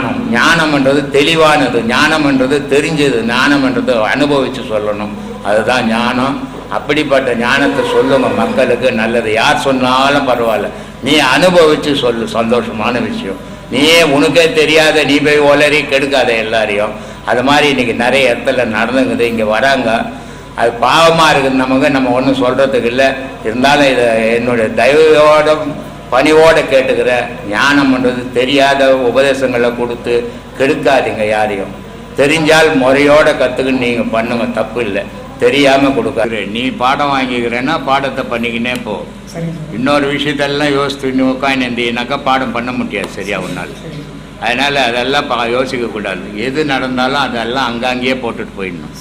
ஞானம். ஞானம்ன்றது தெளிவானது. ஞானம்ன்றது தெரிஞ்சது. ஞானம்ன்றது அனுபவித்து சொல்லணும். அதுதான் ஞானம். அப்படிப்பட்ட ஞானத்தை சொல்லுங்க மக்களுக்கு. நல்லது. யார் சொன்னாலும் பரவாயில்ல. நீ அனுபவித்து சொல்லு. சந்தோஷமான விஷயம். நீயே உனக்கே தெரியாத நீ போய் ஒலரி கெடுக்காத எல்லாரையும். அது மாதிரி இன்றைக்கி நிறைய இடத்துல நடந்துங்குது. இங்கே வராங்க. அது பாவமாக இருக்குது. நமக்கு நம்ம ஒன்றும் சொல்கிறதுக்கு இல்லை. இருந்தாலும் இதை என்னுடைய தயவோட பணிவோடு கேட்டுக்கிற ஞானம்ன்றது தெரியாத உபதேசங்களை கொடுத்து கெடுக்காதீங்க யாரையும். தெரிஞ்சால் முறையோட கற்றுக்குன்னு நீங்கள் பண்ணுங்க தப்பு இல்லை. தெரியாமல் கொடுக்காது நீ பாடம் வாங்கிக்கிறேன்னா பாடத்தை பண்ணிக்கினே போ. இன்னொரு விஷயத்தெல்லாம் யோசித்து நீ உட்காந்துருந்தீங்கன்னாக்கா பாடம் பண்ண முடியாது சரியா உன்னால். அதனால் அதெல்லாம் பா யோசிக்கக்கூடாது. எது நடந்தாலும் அதெல்லாம் அங்கங்கேயே போட்டுட்டு போயிடணும்.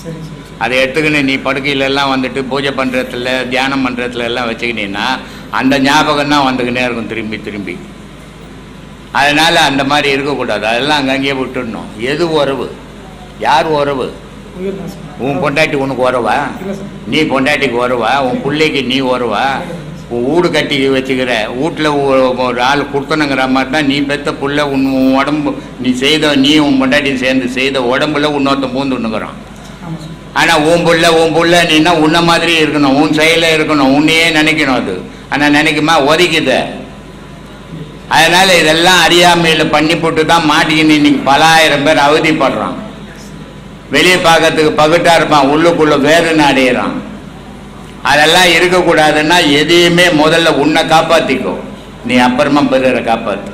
அதை எடுத்துக்கின்னு நீ படுக்கையில எல்லாம் வந்துட்டு பூஜை பண்ணுறதுல தியானம் பண்ணுறதுல எல்லாம் வச்சுக்கினீன்னா அந்த ஞாபகம் தான் வந்துக்கினே இருக்கும் திரும்பி திரும்பி. அதனால் அந்த மாதிரி இருக்கக்கூடாது. அதெல்லாம் அங்கங்கேயே விட்டுடணும். எது உறவு? யார் உறவு? உன் பொண்டாட்டி உனக்கு உறவா? நீ பொண்டாட்டிக்கு வருவா உன் பிள்ளைக்கு நீ வருவா உன் வீடு கட்டி வச்சுக்கிற வீட்டில் ஒரு ஆள் கொடுத்தனுங்கிற மாதிரி தான் நீ பெத்த புள்ள உன் உன் உடம்பு நீ செய்த நீ உன் பொண்டாட்டி சேர்ந்து செய்த உடம்புல இன்னொருத்தன் பூந்து ஒன்றுக்குறான் ஆனால் உன் புள்ள உன் புள்ள நீன்னா உன்ன மாதிரி இருக்கணும். உன் செயலில் இருக்கணும். உன்னையே நினைக்கணும் அது. ஆனால் நினைக்குமா? ஒதுக்குத. அதனால் இதெல்லாம் அறியாமையில் பண்ணி போட்டு தான் மாட்டிக்கின்னு இன்னைக்கு பல ஆயிரம் பேர் அவதிப்படுறான். வெளியே பார்க்கறதுக்கு பகுட்டா இருப்பான் உள்ளுக்குள்ள வேறுன்னு அடையிறான். அதெல்லாம் இருக்கக்கூடாதுன்னா எதையுமே முதல்ல உன்னை காப்பாற்றிக்கோ நீ அப்புறமா பிறரை காப்பாற்று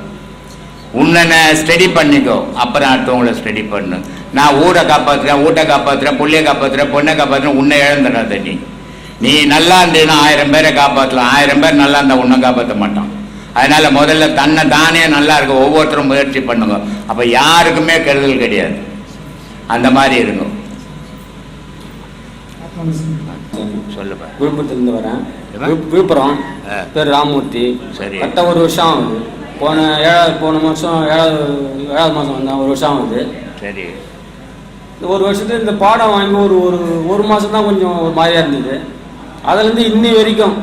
உன்னை ஸ்டடி பண்ணிக்கோ. அப்புறம் அடுத்தவங்கள ஸ்டடி பண்ணு. நான் ஊரை காப்பாற்றுறேன் ஊட்டை காப்பாற்றுறேன் புள்ளைய காப்பாற்றுறேன் பொண்ணை காப்பாற்றுறேன் உன்னை இழந்துடாத நீ. நீ நல்லா இருந்தீன்னா ஆயிரம் பேரை காப்பாற்றலாம் ஆயிரம் பேர் நல்லா இருந்தால் உன்னை காப்பாற்ற மாட்டான். அதனால முதல்ல தன்னை தானே நல்லா இருக்க ஒவ்வொருத்தரும் முயற்சி பண்ணுங்க. அப்போ யாருக்குமே கெடுதல் கிடையாது. அந்த மாதிரி இருங்க. சார் சொல்லுப்பா. விழுப்புரத்துலேருந்து வரேன். விழுப்புரம். பேர் ராமூர்த்தி. சரி. கரெக்டாக ஒரு வருஷம் ஆகுது. போன ஏழாவது போன மாதம் ஏழாவது ஏழாவது மாதம் வந்தேன். ஒரு வருஷம் ஆகுது. சரி. ஒரு வருஷத்துல இந்த பாடம் வாங்கி ஒரு ஒரு ஒரு மாதம் தான் கொஞ்சம் ஒரு மாதிரியா இருந்தது. அதுலேருந்து இன்னி வரைக்கும்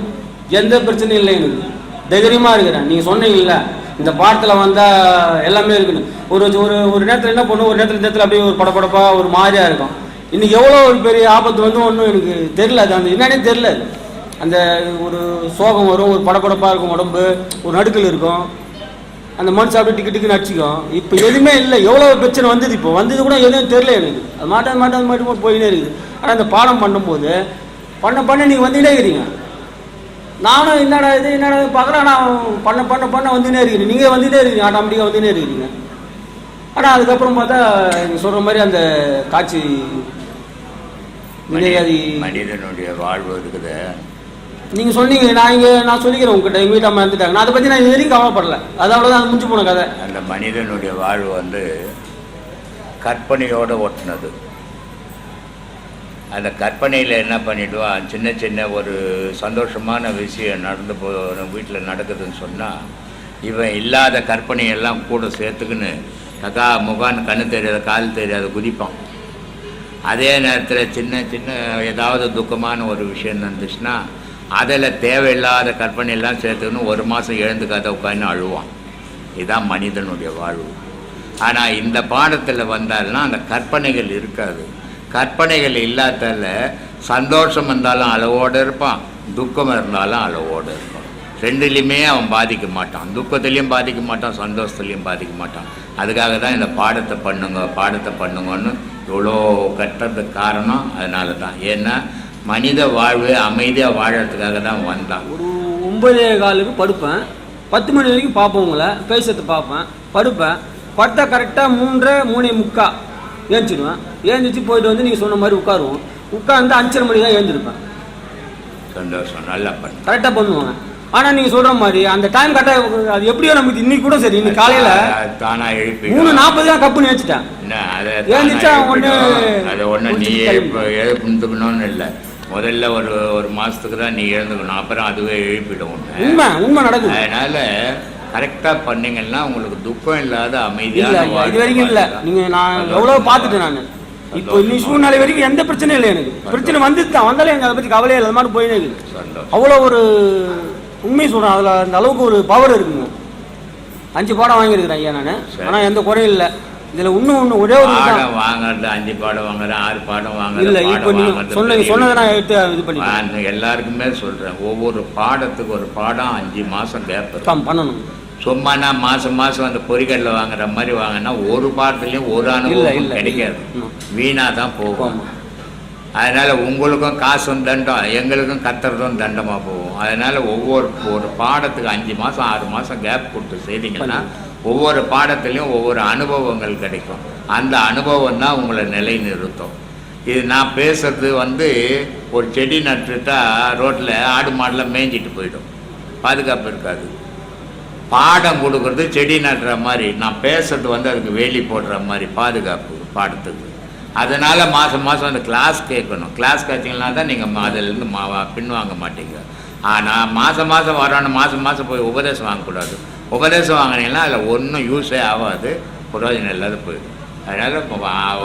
எந்த பிரச்சனையும் இல்லை எனக்கு. தைரியமாக இருக்கிறேன். நீங்கள் சொன்னீங்கல்ல இந்த பாடத்தில் வந்தால் எல்லாமே இருக்குன்னு ஒரு ஒரு ஒரு நேரத்தில் என்ன பண்ணும் ஒரு நேரத்தில் நேரத்தில் அப்படியே ஒரு படப்படப்பாக ஒரு மாதிரியாக இருக்கும். இன்னைக்கு எவ்வளோ ஒரு பெரிய ஆபத்து வந்து ஒன்றும் எனக்கு தெரியல. அது அந்த என்னன்னே தெரியல. அந்த ஒரு சோகம் வரும் ஒரு படப்படப்பாக இருக்கும் உடம்பு ஒரு நடுக்கல் இருக்கும். அந்த மனுஷன் அப்படியே டிக்கு டிக்குன்னு அடிச்சிக்கும். இப்போ எதுவுமே இல்லை. எவ்வளோ பிரச்சனை வந்தது இப்போ? வந்தது கூட எதுவும் தெரியல எனக்கு. அது மாட்டாது மாட்டாது மாட்டி போட்டு போயினே இருக்குது. ஆனால் அந்த பாடம் பண்ணும்போது பண்ண பண்ண நீங்கள் வந்துட்டே இருக்கிறீங்க நானும் என்னடா இது என்னடா பார்க்குறேன் நான் பண்ண பண்ண பண்ண வந்துனே இருக்கிறீங்க நீங்கள் வந்துட்டே இருக்கீங்க ஆட்டோமேட்டிக்காக வந்துனே இருக்கிறீங்க ஆனால் அதுக்கப்புறம் பார்த்தா நீங்கள் சொல்கிற மாதிரி அந்த காட்சி வினையாதி மனிதனுடைய வாழ்வு இருக்குது. நீங்கள் சொன்னீங்க நான் இங்கே நான் சொல்லிக்கிறேன் உங்ககிட்ட எங்கள் வீட்டாமல் இருந்துட்டாங்க நான் அதை பற்றி நான் இது வரைக்கும் கவலைப்படல. அது முடிஞ்சு போன கதை. அந்த மனிதனுடைய வாழ்வு வந்து கற்பனையோடு ஒட்டினது அந்த கற்பனையில் என்ன பண்ணிவிடுவான் சின்ன சின்ன ஒரு சந்தோஷமான விஷயம் நடந்து போ வீட்டில் நடக்குதுன்னு சொன்னால் இவன் இல்லாத கற்பனையெல்லாம் கூட சேர்த்துக்கின்னு கக்கா முகான்னு கண்ணு தெரியாத கால் தெரியாத குதிப்பான். அதே நேரத்தில் சின்ன சின்ன ஏதாவது துக்கமான ஒரு விஷயம் நடந்துச்சுன்னா அதில் தேவையில்லாத கற்பனையெல்லாம் சேர்த்துக்கணும் ஒரு மாதம் எழுந்துக்காத உட்காந்து அழுவான். இதுதான் மனிதனுடைய வாழ்வு. ஆனால் இந்த பாடத்தில் வந்தால்னா அந்த கற்பனைகள் இருக்காது. கற்பனைகள் இல்லாதால சந்தோஷம் இருந்தாலும் அளவோடு இருப்பான் துக்கம் இருந்தாலும் அளவோடு இருப்பான். ரெண்டுலேயுமே அவன் பாதிக்க மாட்டான். துக்கத்துலேயும் பாதிக்க மாட்டான் சந்தோஷத்துலேயும் பாதிக்க மாட்டான். அதுக்காக தான் இந்த பாடத்தை பண்ணுங்க பாடத்தை பண்ணுங்கன்னு இவ்வளோ கட்டுறதுக்கு காரணம் அதனால தான் ஏன்னா மனித வாழ்வு அமைதியாக வாழறதுக்காக தான் வந்தான். ஒரு ஒன்பதே காலுக்கு படுப்பேன். பத்து மணி வரைக்கும் பார்ப்போம் உங்களை பேசுறது பார்ப்பேன். படுப்பேன். படுத்தா கரெக்டாக மூன்றரை மூணே முக்கா. ஏஞ்சிடுவேன். ஏந்திரிச்சு போயிட்டு வந்து நீங்கள் சொன்ன மாதிரி உட்காருவோம். உட்காந்து அஞ்சரை மணி தான் ஏந்திருப்பேன் சந்தோஷம் நல்லா பண்ணு. கரெக்டாக பண்ணுவாங்க ஆனால் நீங்கள் சொல்கிற மாதிரி அந்த டைம் கரெக்டாக அது எப்படியோ நமக்கு இன்னைக்கு கூட சரி இன்னைக்கு காலையில் தானா எழுப்பி மூணு நாற்பது தான் கப்புன்னு தானா ஒண்ணு எழுப்பிடும். அதை ஒன்று நீ குடிச்சிட்டு எழுப்ப எழுப்புந்துக்கணும்னு இல்லை. முதல்ல ஒரு ஒரு மாதத்துக்கு தான் நீ எழுந்துக்கணும். அப்புறம் அதுவே எழுப்பிடும் உண்மை உண்மை நடக்குது. அதனால கரெக்டாக பண்ணீங்கன்னா உங்களுக்கு துக்கம் இல்லாத வாழ்க்கை இது வரைக்கும் இல்லை. நீங்கள் நான் எவ்வளோ பார்த்துட்டேன் நான். இப்போ இன்னி சூழ்நிலை வரைக்கும் எந்த பிரச்சனையும் இல்லை எனக்கு. பிரச்சனை வந்துட்டு தான் வந்தாலும் எனக்கு அதை பற்றி கவலையே இல்லை. அது மாதிரி போயினே இருக்குது. அவ்வளோ ஒரு உண்மையை சொல்கிறேன் அதில் அந்த அளவுக்கு ஒரு பவர் இருக்குங்க. அஞ்சு பாடம் வாங்கியிருக்கிறேன் ஐயா நான். ஆனால் எந்த குறையும் இல்லை. இதுல இன்னும் ஒண்ணு ஒரே ஒரு. பாடம் வாங்குறது அஞ்சு பாடம் வாங்குறேன் ஆறு பாடம் வாங்குறேன் இல்ல இப்போ பாடம் நீங்க வாங்குறது சொன்ன பெரிய சொன்னதை நான் எடுத்து இது பண்ணி நான் எல்லாருக்குமே சொல்றேன். ஒவ்வொரு பாடத்துக்கு ஒரு பாடம் அஞ்சு மாசம் கேப் பண்ணணும். சும்மா நான் மாசம் மாசம் அந்த பொறிகடல வாங்குற மாதிரி வாங்கினா ஒரு பாடத்துலயும் ஒரு அனுபவம் கிடைக்காது. இல்ல. வீணா தான் போகும். அதனால உங்களுக்கும் காசும் தண்டம் எங்களுக்கும் கத்துறதும் தண்டமா போகும். அதனால ஒவ்வொரு ஒரு பாடத்துக்கு அஞ்சு மாசம் ஆறு மாசம் கேப் கொடுத்து செய்தீங்கன்னா ஒவ்வொரு பாடத்துலயும் ஒவ்வொரு அனுபவங்கள் கிடைக்கும். அந்த அனுபவம் தான் உங்களை நிலை நிறுத்தும் இது நான் பேசுறது வந்து ஒரு செடி நட்டுட்டா ரோட்டில் ஆடு மாடெல்லாம் மேய்ஞ்சிட்டு போயிடும். பாதுகாப்பு இருக்காது. பாடம் கொடுக்கறது செடி நடுற மாதிரி. நான் பேசுறது வந்து அதுக்கு வேலி போடுற மாதிரி பாதுகாப்பு பாடத்துக்கு. அதனால மாதம் மாதம் அந்த கிளாஸ் கேட்கணும். கிளாஸ் கேட்டீங்கன்னா தான் நீங்கள் அதிலேருந்து மா பின்வாங்க மாட்டீங்க. ஆனால் மாதம் மாதம் வரணும் மாதம் மாதம் போய் உபதேசம் வாங்கக்கூடாது. உபதேசம் வாங்கினீங்கன்னா அதில் ஒன்றும் யூஸே ஆகாது. பிரயோஜனம் இல்லாத போயிடும். அதனால்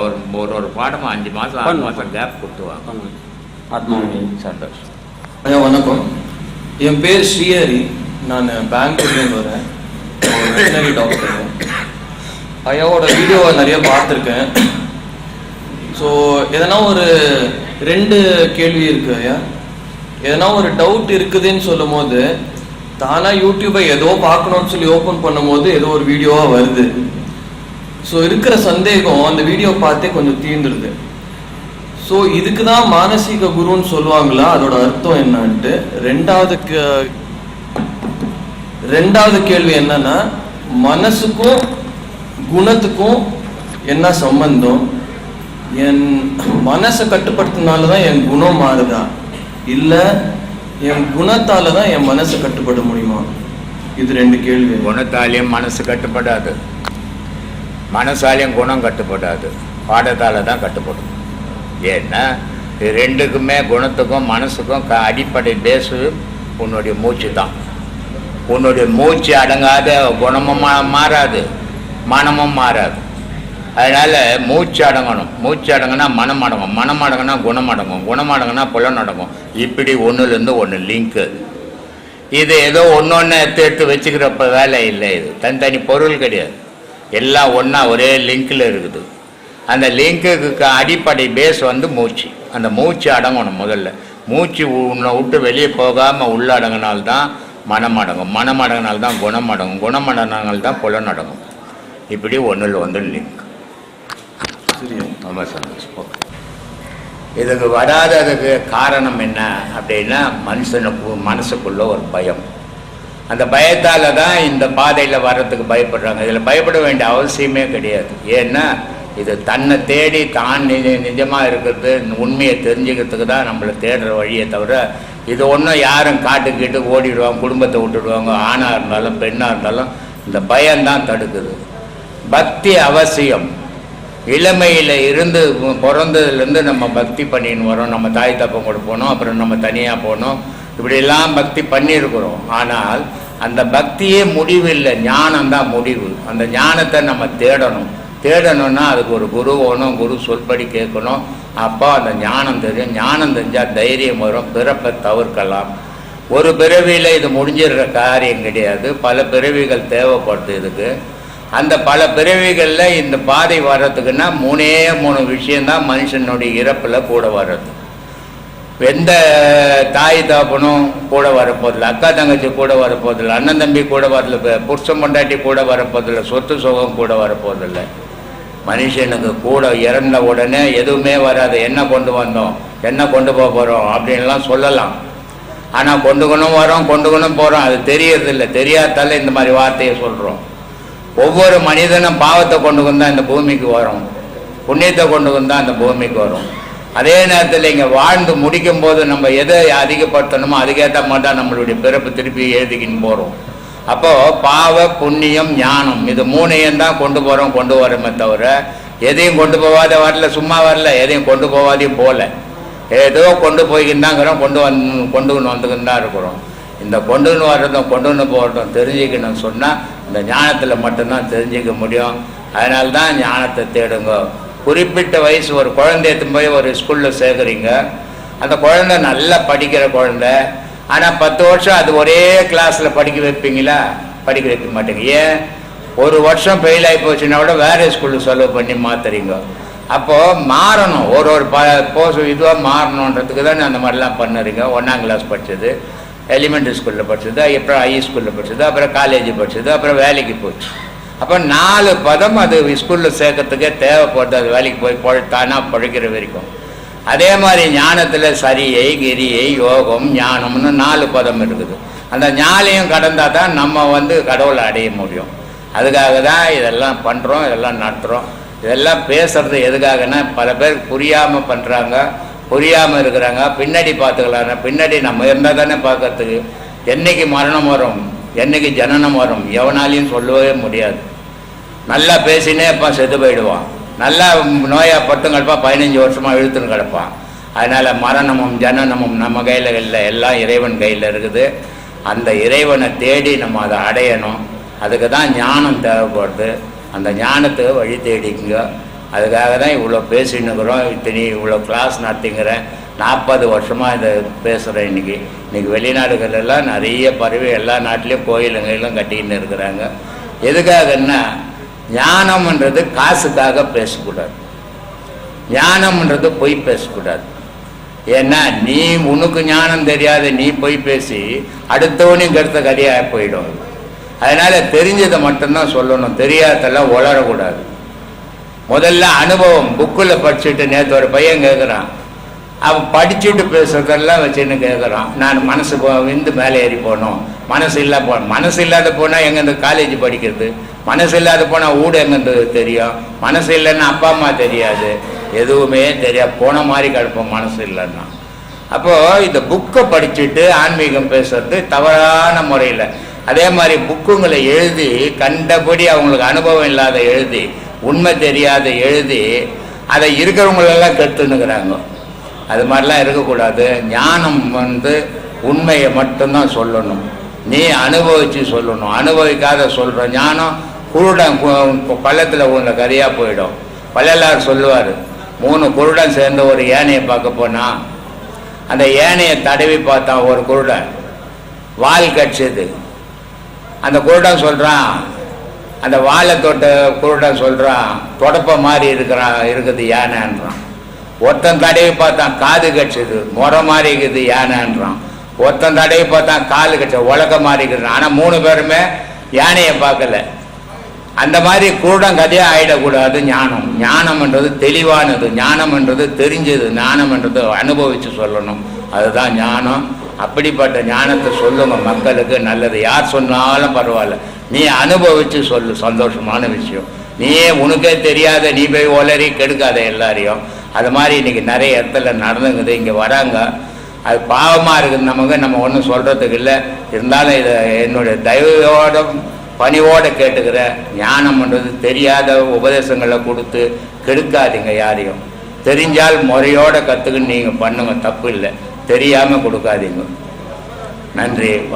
ஒரு ஒரு ஒரு பாடமும் அஞ்சு மாதம் ஆறு. மாதம் கேப் கொடுத்துவாங்க. ஆத்மாவே சந்தோஷம். ஐயா வணக்கம். என் பேர் ஸ்ரீஹரி. நான் பெங்களூர்லேருந்து வரேன். வெட்டினரி டாக்டர் ஐயாவோட வீடியோவை நிறைய பார்த்துருக்கேன். ஸோ எதனா ஒரு ரெண்டு கேள்வி இருக்கு ஐயா. எதனா ஒரு டவுட் இருக்குதுன்னு சொல்லும் போது தானாக யூடியூப்பை ஏதோ பார்க்கணும்னு சொல்லி ஓப்பன் பண்ணும்போது ஏதோ ஒரு வீடியோவாக வருது. ஸோ இருக்கிற சந்தேகம் அந்த வீடியோ பார்த்தே கொஞ்சம் தீர்ந்துடுது ஸோ இதுக்கு தான் மானசீக குருன்னு சொல்லுவாங்களா? அதோட அர்த்தம் என்னன்ட்டு ரெண்டாவது ரெண்டாவது கேள்வி என்னன்னா மனசுக்கும் குணத்துக்கும் என்ன சம்பந்தம்? என் மனசை கட்டுப்படுத்தினால தான் என் குணம் மாறுதா? இல்லை என் குணத்தால தான் என் மனசை கட்டுப்பட முடியுமா? இது ரெண்டு கேள்வி. குணத்தாலையும் மனசு கட்டுப்படாது. மனசாலையும் குணம் கட்டுப்படாது. பாடத்தால தான் கட்டுப்படும். ஏன்னா ரெண்டுக்குமே குணத்துக்கும் மனசுக்கும் க அடிப்படை பேஸு உன்னுடைய மூச்சு தான் உன்னுடைய மூச்சு அடங்காத குணமும் மாறாது. மனமும் மாறாது. அதனால மூச்சு அடங்கணும். மூச்சு அடங்கினா மனம் அடங்கும். மனம் அடங்கினா குணம் அடங்கும். குணம் அடங்கினா புலன் அடங்கும். இப்படி ஒன்றுலேருந்து ஒன்று லிங்க் இது ஏதோ ஒன்று ஒன்று எடுத்து எடுத்து வச்சுக்கிறப்ப வேலை இல்லை இது. தனித்தனி பொருள் கிடையாது. எல்லாம் ஒன்றா ஒரே லிங்கில் இருக்குது. அந்த லிங்குக்கு அடிப்படை பேஸ் வந்து மூச்சு. அந்த மூச்சு அடங்கணும் முதல்ல. மூச்சு உன்னை விட்டு வெளியே போகாமல் உள்ள அடங்கினால்தான் மனம் அடங்கும் மனம் அடங்கினால்தான் குணம் அடங்கும் குணம் அடங்கினால்தான் புலன் அடங்கும் இப்படி ஒன்றில் ஒன்று லிங்க் ரொம்ப சந்தோஷம். இதுக்கு வராததுக்கு காரணம் என்ன அப்படின்னா மனுஷனுக்கு மனசுக்குள்ள ஒரு பயம். அந்த பயத்தால் தான் இந்த பாதையில் வர்றதுக்கு பயப்படுறாங்க. இதில் பயப்பட வேண்டிய அவசியமே கிடையாது. ஏன்னா இது தன்னை தேடி தான் நிஜ நிஜமாக இருக்கிறது உண்மையை தெரிஞ்சுக்கிறதுக்கு தான் நம்மளை தேடுற வழியை தவிர இது ஒன்றும் யாரும் காட்டுக்கிட்டு ஓடிடுவாங்க குடும்பத்தை விட்டுடுவாங்க ஆணாக இருந்தாலும் பெண்ணாக இருந்தாலும் இந்த பயம்தான் தடுக்குது. பக்தி அவசியம். இளமையில் இருந்து பிறந்ததுலேருந்து நம்ம பக்தி பண்ணின்னு வரோம். நம்ம தாய் தப்பம் கூட போனோம் அப்புறம் நம்ம தனியாக போனோம். இப்படிலாம் பக்தி பண்ணியிருக்கிறோம். ஆனால் அந்த பக்தியே முடிவு இல்லை ஞானம் தான் முடிவு. அந்த ஞானத்தை நம்ம தேடணும். தேடணும்னா அதுக்கு ஒரு குரு வேணும் குரு சொல்படி கேட்கணும். அப்போ அந்த ஞானம் தெரியும். ஞானம் தெரிஞ்சால் தைரியம் வரும். பிறப்பை தவிர்க்கலாம். ஒரு பிறவியில் இது முடிஞ்சிடுற காரியம் கிடையாது. பல பிறவிகள் தேவைப்படுது இதுக்கு அந்த பல பிறவிகளில் இந்த பாதை வர்றதுக்குன்னா மூணே மூணு விஷயந்தான் மனுஷனுடைய இறப்பில் கூட வர்றது. எந்த தாய் தாப்பனும் கூட வரப்போதில்ல. அக்கா தங்கச்சி கூட வரப்போதில்லை. அண்ணன் தம்பி கூட வரல. புருஷன் பொண்டாட்டி கூட வரப்போதில்லை. சொத்து சுகம் கூட வரப்போதில்ல. மனுஷனுக்கு கூட இறந்த உடனே எதுவுமே வராது. என்ன கொண்டு வந்தோம்? என்ன கொண்டு போக போகிறோம் அப்படின்லாம் சொல்லலாம். ஆனால் கொண்டுக்கணும் வரோம் கொண்டுக்கணும் போகிறோம் அது தெரியறதில்ல. தெரியாதால இந்த மாதிரி வார்த்தையை சொல்கிறோம் ஒவ்வொரு மனிதனும் பாவத்தை கொண்டு வந்தால் இந்த பூமிக்கு வரும். புண்ணியத்தை கொண்டு வந்தால் அந்த பூமிக்கு வரும். அதே நேரத்தில் இங்கே வாழ்ந்து முடிக்கும் போது நம்ம எதை அதிகப்படுத்தணுமோ அதுக்கேற்ற மாதிரி தான் நம்மளுடைய பிறப்பு திருப்பி எழுதிக்கின்னு போகிறோம் அப்போது பாவ புண்ணியம் ஞானம் இது மூணையும் தான் கொண்டு போகிறோம் கொண்டு வரோமே தவிர எதையும் கொண்டு போகாத வரல சும்மா வரல எதையும் கொண்டு போகாதையும் போகல ஏதோ கொண்டு போய்கின்றாங்கிறோம் கொண்டு வந் கொண்டுன்னு வந்துக்கின்னு தான் இருக்கிறோம். இந்த கொண்டுன்னு வர்றதும் கொண்டுன்னு போகிறதும் தெரிஞ்சுக்கணும்னு சொன்னால் இந்த ஞானத்தில் மட்டும்தான் தெரிஞ்சுக்க முடியும். அதனால தான் ஞானத்தை தேடுங்க. குறிப்பிட்ட வயசு ஒரு குழந்தைய போய் ஒரு ஸ்கூலில் சேர்க்குறீங்க. அந்த குழந்தை நல்லா படிக்கிற குழந்தை ஆனால் பத்து வருஷம் அது ஒரே கிளாஸில் படிக்க வைப்பீங்களா? படிக்க வைக்க மாட்டேங்க. ஏன்? ஒரு வருஷம் ஃபெயில் ஆகி போச்சுன்னா கூட வேறு ஸ்கூலுக்கு செலவு பண்ணி மாத்துறீங்க. அப்போது மாறணும். ஒரு ஒரு ப போஸ் இதுவாக மாறணுன்றதுக்கு தான் அந்த மாதிரிலாம் பண்ணுறீங்க. ஒன்றாம் கிளாஸ் படித்தது எலிமெண்ட்ரி ஸ்கூலில் படிச்சது அப்புறம் ஹை ஸ்கூலில் படிச்சது அப்புறம் காலேஜ் படிச்சது அப்புறம் வேலைக்கு போச்சு. அப்போ நாலு பதம் அது ஸ்கூலில் சேர்க்கறதுக்கே தேவைப்படுது. அது வேலைக்கு போய் பொழ தானாக பழைக்கிற வரைக்கும். அதே மாதிரி ஞானத்தில் சரியை கிரியை யோகம் ஞானம்னு நாலு பதம் இருக்குது. அந்த ஞாலையும் கடந்தால் தான் நம்ம வந்து கடவுளை அடைய முடியும். அதுக்காக தான் இதெல்லாம் பண்ணுறோம் இதெல்லாம் நடத்துகிறோம் இதெல்லாம் பேசுறது எதுக்காகன்னா பல பேர் புரியாமல் பண்ணுறாங்க புரியாமல் இருக்கிறாங்க பின்னாடி பார்த்துக்கலாம் பின்னாடி நம்ம இருந்தால் தானே பார்க்கறதுக்கு. என்னைக்கு மரணம் வரும் என்னைக்கு ஜனனம் வரும் எவனாலையும் சொல்லவே முடியாது. நல்லா பேசினே அப்போ செத்து போயிடுவான். நல்லா நோயாக பட்டும் கிடப்பான் பதினஞ்சு வருஷமாக இழுத்துன்னு கிடப்பான் அதனால் மரணமும் ஜனனமும் நம்ம கையில் இல்லை. எல்லாம் இறைவன் கையில் இருக்குது. அந்த இறைவனை தேடி நம்ம அதை அடையணும். அதுக்கு தான் ஞானம் தேவைப்படுது. அந்த ஞானத்துக்கு வழி தேடிக்குங்க. அதுக்காக தான் இவ்வளோ பேசின்னுக்கிறோம் இத்தனி இவ்வளோ கிளாஸ் நடத்திங்கிறேன் நாற்பது வருஷமாக இதை பேசுகிறேன் இன்னைக்கு. இன்றைக்கி வெளிநாடுகளெல்லாம் நிறைய பறவை எல்லா நாட்டிலையும் கோயிலுங்களும் கட்டிக்கின்னு இருக்கிறாங்க. எதுக்காகன்னா ஞானம்ன்றது காசுக்காக பேசக்கூடாது. ஞானம்ன்றது பொய் பேசக்கூடாது. ஏன்னா நீ உனக்கு ஞானம் தெரியாத நீ பொய் பேசி அடுத்தவனையும் கருத்த கதையாக போயிடும். அதனால தெரிஞ்சதை மட்டும்தான் சொல்லணும். தெரியாதெல்லாம் உளரக்கூடாது முதல்ல அனுபவம். புக்கில் படிச்சுட்டு நேற்று ஒரு பையன் கேட்குறான் அவன் படிச்சுட்டு பேசுறதெல்லாம் வச்சுன்னு கேட்குறான் நான் மனசு விந்து மேலே ஏறி போகணும் மனசு இல்லா போ மனசு இல்லாத போனால் எங்கேருந்து காலேஜ் படிக்கிறது? மனசு இல்லாத போனால் ஊடு எங்கேருந்து தெரியும்? மனசு இல்லைன்னா அப்பா அம்மா தெரியாது. எதுவுமே தெரியாது. போன மாதிரி கிடப்போம் மனசு இல்லைன்னா. அப்போது இந்த புக்கை படிச்சுட்டு ஆன்மீகம் பேசுறது தவறான முறையில். அதே மாதிரி புக்குங்களை எழுதி கண்டபடி அவங்களுக்கு அனுபவம் இல்லாத எழுதி உண்மை தெரியாத எழுதி அதை இருக்கிறவங்களெல்லாம் கெடுத்துன்னுக்குறாங்க. அது மாதிரிலாம் இருக்கக்கூடாது. ஞானம் வந்து உண்மையை மட்டும்தான் சொல்லணும். நீ அனுபவித்து சொல்லணும். அனுபவிக்காத சொல்கிற ஞானம் குருடன் பள்ளத்தில் உன்னை கரியாக போயிடும். பள்ளலார் சொல்லுவார் மூணு குருடன் சேர்ந்து ஒரு யானையை பார்க்க போனா அந்த யானையை தடவி பார்த்தான் ஒரு குருடன். வால் கடிச்சது. அந்த குருடன் சொல்கிறான் அந்த வாழை தொட்ட குருடன் சொல்கிறான் தொடப்ப மாதிரி இருக்கிறான் இருக்குது யானைன்றான். ஒருத்தன் தடவி பார்த்தான் காது கடிச்சது முறை மாதிரி இருக்குது யானைன்றான். ஒருத்தன் தடவி பார்த்தான் காலு கட்ட உலக மாறிக்கிறான் ஆனால் மூணு பேருமே யானையை பார்க்கல. அந்த மாதிரி குருடன் கதையாக ஆயிடக்கூடாது ஞானம். ஞானம்ன்றது தெளிவானது ஞானம்ன்றது தெரிஞ்சது ஞானம்ன்றது அனுபவித்து சொல்லணும். அதுதான் ஞானம். அப்படிப்பட்ட ஞானத்தை சொல்லுங்க மக்களுக்கு நல்லது. யார் சொன்னாலும் பரவாயில்ல. நீ அனுபவித்து சொல்லு சந்தோஷமான விஷயம். நீயே உனக்கே தெரியாத நீ போய் ஒலரி கெடுக்காத எல்லாரையும். அது மாதிரி இன்னைக்கு நிறைய இடத்துல நடந்துங்குது. இங்கே வராங்க அது பாவமாக இருக்குது நமக்கு நம்ம ஒன்றும் சொல்கிறதுக்கு இல்லை. இருந்தாலும் இதை என்னுடைய தயவோட பணிவோடு கேட்டுக்கிற ஞானம்ன்றது தெரியாத உபதேசங்களை கொடுத்து கெடுக்காதீங்க யாரையும். தெரிஞ்சால் முறையோடு கற்றுக்குன்னு நீங்கள் பண்ணுங்க தப்பு இல்லை. தெரியாமல் கொடுக்காதீங்க. நன்றி வணக்கம்.